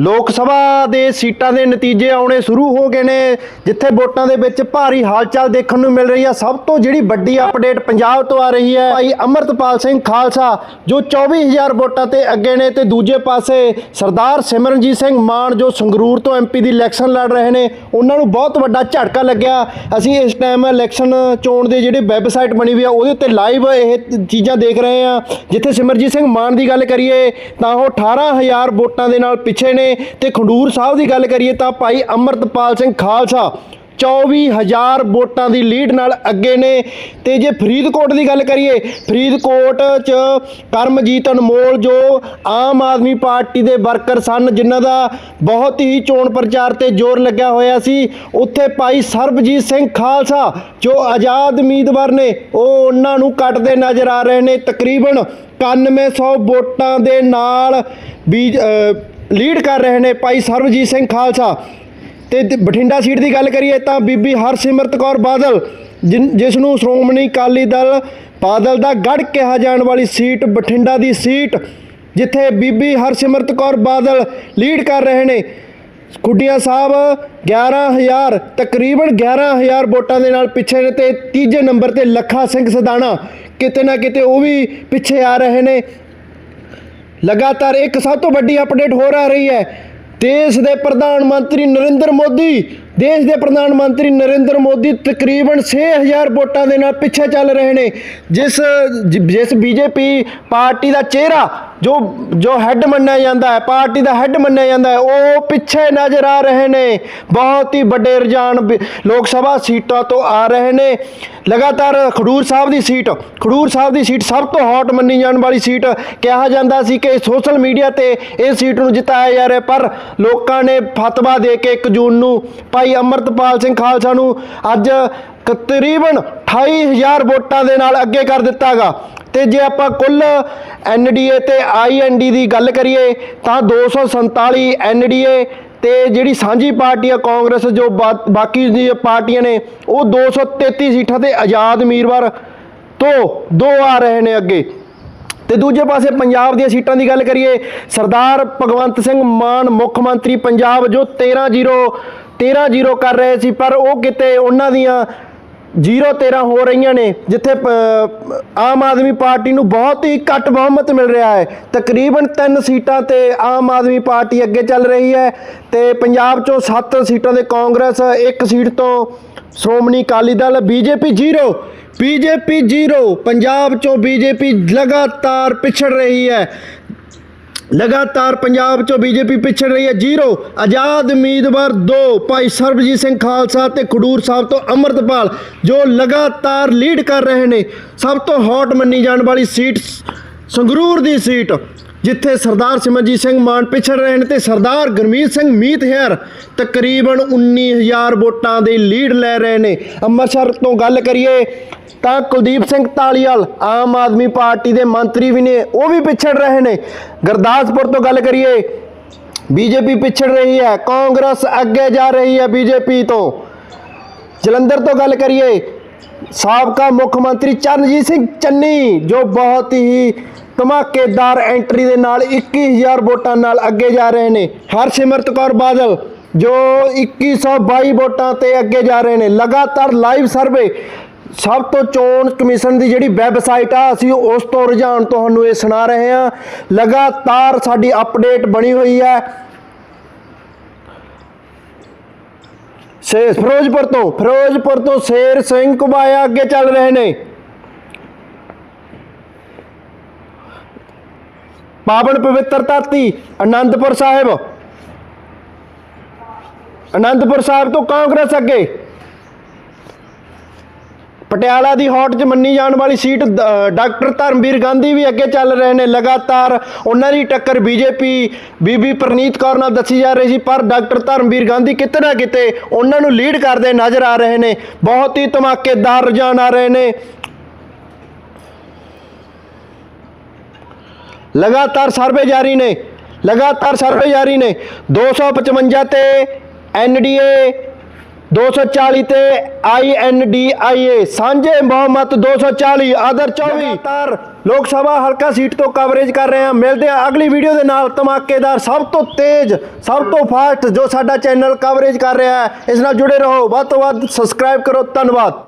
ਲੋਕ ਸਭਾ ਦੇ ਸੀਟਾਂ ਦੇ ਨਤੀਜੇ ਆਉਣੇ ਸ਼ੁਰੂ ਹੋ ਗਏ ਨੇ, ਜਿੱਥੇ ਵੋਟਾਂ ਦੇ ਵਿੱਚ ਭਾਰੀ ਹਾਲਚਾਲ ਦੇਖਣ ਨੂੰ ਮਿਲ ਰਹੀ ਹੈ ਸਭ ਤੋਂ ਜਿਹੜੀ ਵੱਡੀ ਅਪਡੇਟ ਪੰਜਾਬ ਤੋਂ ਆ ਰਹੀ ਹੈ, ਭਾਈ ਅਮਰਤਪਾਲ ਸਿੰਘ ਖਾਲਸਾ, ਜੋ 24000 ਵੋਟਾਂ ਤੇ ਅੱਗੇ ਨੇ ਤੇ ਦੂਜੇ ਪਾਸੇ ਸਰਦਾਰ ਸਿਮਰਨਜੀਤ ਸਿੰਘ ਮਾਨ, ਜੋ ਸੰਗਰੂਰ ਤੋਂ ਐਮਪੀ ਦੀ ਇਲੈਕਸ਼ਨ ਲੜ ਰਹੇ ਨੇ, ਉਹਨਾਂ ਨੂੰ ਬਹੁਤ ਵੱਡਾ ਝਟਕਾ ਲੱਗਿਆ। ਅਸੀਂ ਇਸ ਟਾਈਮ ਇਲੈਕਸ਼ਨ ਚੋਣ ਦੇ ਜਿਹੜੇ ਵੈਬਸਾਈਟ ਬਣੀ ਹੋਈ ਆ, ਉਹਦੇ ਉੱਤੇ ਲਾਈਵ ਇਹ ਚੀਜ਼ਾਂ ਦੇਖ ਰਹੇ ਆ। ਜਿੱਥੇ ਸਿਮਰਜੀਤ ਸਿੰਘ ਮਾਨ ਦੀ ਗੱਲ ਕਰੀਏ, ਤਾਂ ਉਹ 18000 ਵੋਟਾਂ ਦੇ ਨਾਲ ਪਿੱਛੇ ਨੇ। ਤੇ ਖੰਡੂਰ ਸਾਹਿਬ ਦੀ ਗੱਲ ਕਰੀਏ ਤਾਂ ਭਾਈ ਅਮਰਤਪਾਲ ਸਿੰਘ ਖਾਲਸਾ 24000 ਵੋਟਾਂ ਦੀ ਲੀਡ ਨਾਲ ਅੱਗੇ ਨੇ। ਤੇ ਜੇ ਫਰੀਦਕੋਟ ਦੀ ਗੱਲ ਕਰੀਏ, ਫਰੀਦਕੋਟ ਚ ਕਰਮਜੀਤ ਅਨਮੋਲ ਜੋ ਆਮ ਆਦਮੀ ਪਾਰਟੀ ਦੇ ਵਰਕਰ ਸਨ, ਜਿਨ੍ਹਾਂ ਦਾ ਬਹੁਤ ਹੀ ਚੋਣ ਪ੍ਰਚਾਰ ਤੇ ਜ਼ੋਰ ਲੱਗਿਆ ਹੋਇਆ ਸੀ, ਉੱਥੇ ਭਾਈ ਸਰਬਜੀਤ ਸਿੰਘ ਖਾਲਸਾ ਜੋ ਆਜ਼ਾਦ ਉਮੀਦਵਾਰ ਨੇ, ਉਹ ਉਹਨਾਂ ਨੂੰ ਕੱਟਦੇ ਨਜ਼ਰ ਆ ਰਹੇ ਨੇ। ਤਕਰੀਬਨ 9100 ਵੋਟਾਂ ਦੇ ਨਾਲ ਵੀ ਲੀਡ ਕਰ ਰਹੇ ਨੇ ਭਾਈ ਸਰਬਜੀਤ ਸਿੰਘ ਖਾਲਸਾ। ਤੇ ਬਠਿੰਡਾ ਸੀਟ ਦੀ ਗੱਲ ਕਰੀਏ ਤਾਂ ਬੀਬੀ ਹਰਸਿਮਰਤ ਕੌਰ ਬਾਦਲ, ਜਿਨ- ਜਿਸ ਨੂੰ ਸ਼੍ਰੋਮਣੀ ਅਕਾਲੀ ਦਲ ਬਾਦਲ ਦਾ ਗੜ ਕਿਹਾ ਜਾਣ ਵਾਲੀ ਸੀਟ ਬਠਿੰਡਾ ਦੀ ਸੀਟ ਜਿੱਥੇ ਬੀਬੀ ਹਰਸਿਮਰਤ ਕੌਰ ਬਾਦਲ ਲੀਡ ਕਰ ਰਹੇ ਨੇ। ਖੁੱਡੀਆਂ ਸਾਹਿਬ 11000 ਤਕਰੀਬਨ 11000 ਵੋਟਾਂ ਦੇ ਨਾਲ ਪਿੱਛੇ ਨੇ ਤੇ ਤੀਜੇ ਨੰਬਰ ਤੇ ਲੱਖਾ ਸਿੰਘ ਸਦਾਣਾ, ਕਿਤੇ ਨਾ ਕਿਤੇ ਉਹ ਵੀ ਪਿੱਛੇ ਆ ਰਹੇ ਨੇ। ਲਗਾਤਾਰ ਇੱਕ ਸਭ ਤੋਂ ਵੱਡੀ ਅਪਡੇਟ ਹੋਰ ਆ ਰਹੀ ਹੈ। ਦੇਸ਼ ਦੇ ਪ੍ਰਧਾਨ ਮੰਤਰੀ ਨਰਿੰਦਰ ਮੋਦੀ, ਦੇਸ਼ ਦੇ ਪ੍ਰਧਾਨ ਮੰਤਰੀ ਨਰਿੰਦਰ ਮੋਦੀ ਤਕਰੀਬਨ 6000 ਵੋਟਾਂ ਦੇ ਨਾਲ ਪਿੱਛੇ ਚੱਲ ਰਹੇ ਨੇ। ਜਿਸ ਜ- ਜਿਸ ਬੀਜੇਪੀ ਪਾਰਟੀ ਦਾ ਚਿਹਰਾ ਜੋ ਜੋ ਹੈੱਡ ਮੰਨਿਆ ਜਾਂਦਾ ਹੈ, ਪਾਰਟੀ ਦਾ ਹੈੱਡ ਮੰਨਿਆ ਜਾਂਦਾ ਹੈ, ਉਹ ਪਿੱਛੇ ਨਜ਼ਰ ਆ ਰਹੇ ਨੇ। ਬਹੁਤ ਹੀ ਵੱਡੇ ਰੁਝਾਨ ਵੀ ਲੋਕ ਸਭਾ ਸੀਟਾਂ ਤੋਂ ਆ ਰਹੇ ਨੇ। ਲਗਾਤਾਰ ਖਡੂਰ ਸਾਹਿਬ ਦੀ ਸੀਟ, ਖਡੂਰ ਸਾਹਿਬ ਦੀ ਸੀਟ ਸਭ ਤੋਂ ਹੌਟ ਮੰਨੀ ਜਾਣ ਵਾਲੀ ਸੀਟ ਕਿਹਾ ਜਾਂਦਾ ਸੀ ਕਿ ਸੋਸ਼ਲ ਮੀਡੀਆ ਤੇ ਇਹ ਸੀਟ ਨੂੰ ਜਿਤਾਇਆ ਜਾ ਰਿਹਾ ਪਰ ਲੋਕਾਂ ਨੇ ਫਤਵਾ ਦੇ ਕੇ 1 ਜੂਨ ਨੂੰ ਭਾਈ ਅਮਰਤਪਾਲ ਸਿੰਘ ਖਾਲਸਾ ਨੂੰ ਅੱਜ ਕ- ਤਕਰੀਬਨ 28000 ਵੋਟਾਂ ਦੇ ਨਾਲ ਅੱਗੇ ਕਰ ਦਿੱਤਾਗਾ। ਤੇ ਜੇ ਆਪਾਂ ਕੁੱਲ ਐਨਡੀਏ ਤੇ ਆਈਐਨਡੀ ਦੀ ਗੱਲ ਕਰੀਏ, ਤਾਂ 247 ਐਨਡੀਏ ਤੇ ਜਿਹੜੀ ਸਾਂਝੀ ਪਾਰਟੀ ਆ ਕਾਂਗਰਸ, ਜੋ ਬਾਕੀ ਦੀ ਪਾਰਟੀਆਂ ਨੇ, ਉਹ 233 ਸੀਟਾਂ ਤੇ ਆਜ਼ਾਦ ਉਮੀਦਵਾਰ ਤੋਂ ਦੋ ਆ ਰਹੇ ਨੇ ਅੱਗੇ। ਤੇ ਦੂਜੇ ਪਾਸੇ ਪੰਜਾਬ ਦੀਆਂ ਸੀਟਾਂ ਦੀ ਗੱਲ ਕਰੀਏ, ਸਰਦਾਰ ਭਗਵੰਤ ਸਿੰਘ ਮਾਨ, ਮੁੱਖ ਮੰਤਰੀ ਪੰਜਾਬ ਜੋ 13-0 13-0 ਕਰ ਰਹੇ ਸੀ, ਪਰ ਉਹ ਕਿਤੇ ਉਹਨਾਂ ਦੀਆਂ 0-13 ਹੋ ਰਹੀਆਂ ਨੇ, ਜਿੱਥੇ ਆਮ ਆਦਮੀ ਪਾਰਟੀ ਨੂੰ ਬਹੁਤ ਹੀ ਘੱਟ ਬਹੁਮਤ ਮਿਲ ਰਿਹਾ ਹੈ। ਤਕਰੀਬਨ 3 ਸੀਟਾਂ ਤੇ ਆਮ ਆਦਮੀ ਪਾਰਟੀ ਅੱਗੇ ਚੱਲ ਰਹੀ ਹੈ ਤੇ ਪੰਜਾਬ ਚੋਂ 7 ਸੀਟਾਂ ਦੇ ਕਾਂਗਰਸ, ਇੱਕ ਸੀਟ ਤੋਂ ਸ਼੍ਰੋਮਣੀ ਅਕਾਲੀ ਦਲ, ਬੀਜੇਪੀ 0 ਬੀਜੇਪੀ 0 ਪੰਜਾਬ ਚੋਂ ਬੀਜੇਪੀ ਲਗਾਤਾਰ ਪਿਛੜ ਰਹੀ ਹੈ। ਲਗਾਤਾਰ ਪੰਜਾਬ ਚੋਂ ਬੀਜੇਪੀ ਪਿਛੜ ਰਹੀ ਹੈ ਜ਼ੀਰੋ। ਆਜ਼ਾਦ ਉਮੀਦਵਾਰ ਦੋ, ਭਾਈ ਸਰਬਜੀਤ ਸਿੰਘ ਖਾਲਸਾ ਤੇ ਖਡੂਰ ਸਾਹਿਬ ਤੋਂ ਅਮਰਤਪਾਲ, ਜੋ ਲਗਾਤਾਰ ਲੀਡ ਕਰ ਰਹੇ ਨੇ। ਸਭ ਤੋਂ ਹੌਟ ਮੰਨੀ ਜਾਣ ਵਾਲੀ ਸੀਟ ਸੰਗਰੂਰ ਦੀ ਸੀਟ। ਜਿੱਥੇ ਸਰਦਾਰ ਸਿਮਰਜੀਤ ਸਿੰਘ ਮਾਨ ਪਿਛੜ ਰਹੇ ਨੇ ਤੇ ਸਰਦਾਰ ਗੁਰਮੀਤ ਸਿੰਘ ਮੀਤ ਹੈਰ ਤਕਰੀਬਨ 19000 ਵੋਟਾਂ ਦੀ ਲੀਡ ਲੈ ਰਹੇ ਨੇ। ਅੰਮ੍ਰਿਤਸਰ ਤੋਂ ਗੱਲ ਕਰੀਏ ਤਾਂ ਕੁਲਦੀਪ ਸਿੰਘ ਤਾਲੀਵਾਲ ਆਮ ਆਦਮੀ ਪਾਰਟੀ ਦੇ ਮੰਤਰੀ ਵੀ ਨੇ, ਉਹ ਵੀ ਪਿਛੜ ਰਹੇ ਨੇ। ਗੁਰਦਾਸਪੁਰ ਤੋਂ ਗੱਲ ਕਰੀਏ, ਬੀਜੇਪੀ ਪਿਛੜ ਰਹੀ ਹੈ, ਕਾਂਗਰਸ ਅੱਗੇ ਜਾ ਰਹੀ ਹੈ ਬੀਜੇਪੀ ਤੋਂ। ਜਲੰਧਰ ਤੋਂ ਗੱਲ ਕਰੀਏ, ਸਾਬਕਾ ਮੁੱਖ ਮੰਤਰੀ ਚਰਨਜੀਤ ਸਿੰਘ ਚੰਨੀ, ਜੋ ਬਹੁਤ ਹੀ ਧਮਾਕੇਦਾਰ ਐਂਟਰੀ ਦੇ ਨਾਲ 21000 ਵੋਟਾਂ ਨਾਲ ਅੱਗੇ ਜਾ ਰਹੇ ਨੇ। ਹਰਸਿਮਰਤ ਕੌਰ ਬਾਦਲ, ਜੋ 2122 ਵੋਟਾਂ ਤੇ ਅੱਗੇ ਜਾ ਰਹੇ ਨੇ। ਲਗਾਤਾਰ ਲਾਈਵ ਸਰਵੇ। ਸਭ ਤੋਂ ਚੋਣ ਕਮਿਸ਼ਨ ਦੀ ਜਿਹੜੀ ਵੈਬਸਾਈਟ ਆ, ਅਸੀਂ ਉਸ ਤੋਂ ਰੁਝਾਨ ਤੁਹਾਨੂੰ ਇਹ ਸੁਣਾ ਰਹੇ ਹਾਂ। ਲਗਾਤਾਰ ਸਾਡੀ ਅਪਡੇਟ ਬਣੀ ਹੋਈ ਹੈ। ਸੇ, ਫਿਰੋਜ਼ਪੁਰ ਤੋਂ ਫਿਰੋਜ਼ਪੁਰ ਤੋਂ ਸ਼ੇਰ ਸਿੰਘ ਕੁਬਾਇਆ ਅੱਗੇ ਚੱਲ ਰਹੇ ਨੇ। ਪਾਵਨ ਪਵਿੱਤਰ ਧਰਤੀ, ਅਨੰਦਪੁਰ ਸਾਹਿਬ। ਅਨੰਦਪੁਰ ਸਾਹਿਬ ਤੋਂ ਕਾਂਗਰਸ ਅੱਗੇ। ਪਟਿਆਲਾ ਦੀ ਹੌਟ 'ਚ ਮੰਨੀ ਜਾਣ ਵਾਲੀ ਸੀਟ ਡਾਕਟਰ ਧਰਮਵੀਰ ਗਾਂਧੀ ਵੀ ਅੱਗੇ ਚੱਲ ਰਹੇ ਨੇ ਲਗਾਤਾਰ। ਉਹਨਾਂ ਦੀ ਟੱਕਰ ਬੀਜੇਪੀ, ਬੀਬੀ ਪ੍ਰਨੀਤ ਕੌਰ ਨਾਲ ਦੱਸੀ ਜਾ ਰਹੀ ਸੀ, ਪਰ ਡਾਕਟਰ ਧਰਮਵੀਰ ਗਾਂਧੀ ਕਿਤੇ ਨਾ ਕਿਤੇ ਉਹਨਾਂ ਨੂੰ ਲੀਡ ਕਰਦੇ ਨਜ਼ਰ ਆ ਰਹੇ ਨੇ। ਬਹੁਤ ਹੀ ਧਮਾਕੇਦਾਰ ਰੁਝਾਨ ਆ ਰਹੇ ਨੇ। ਲਗਾਤਾਰ ਸਰਵੇ ਜਾਰੀ ਨੇ, ਲਗਾਤਾਰ ਸਰਵੇ ਜਾਰੀ ਨੇ। 255 ਤੇ ਐਨਡੀਏ 240 ਤੇ INDIA ਸਾਂਝੇ ਮੁਹੰਮਦ 240 ਆਦਰ 24 ਲਗਾਤਾਰ ਲੋਕ ਸਭਾ ਹਲਕਾ ਸੀਟ ਤੋਂ ਕਵਰੇਜ ਕਰ ਰਹੇ ਹਾਂ। ਮਿਲਦੇ ਹਾਂ ਅਗਲੀ ਵੀਡੀਓ ਦੇ ਨਾਲ। ਧਮਾਕੇਦਾਰ ਸਭ ਤੋਂ ਤੇਜ਼, ਸਭ ਤੋਂ ਫਾਸਟ ਜੋ ਸਾਡਾ ਚੈਨਲ ਕਵਰੇਜ ਕਰ ਰਿਹਾ ਹੈ, ਇਸ ਨਾਲ ਜੁੜੇ ਰਹੋ। ਵੱਧ ਤੋਂ ਵੱਧ ਸਬਸਕ੍ਰਾਈਬ ਕਰੋ। ਧੰਨਵਾਦ।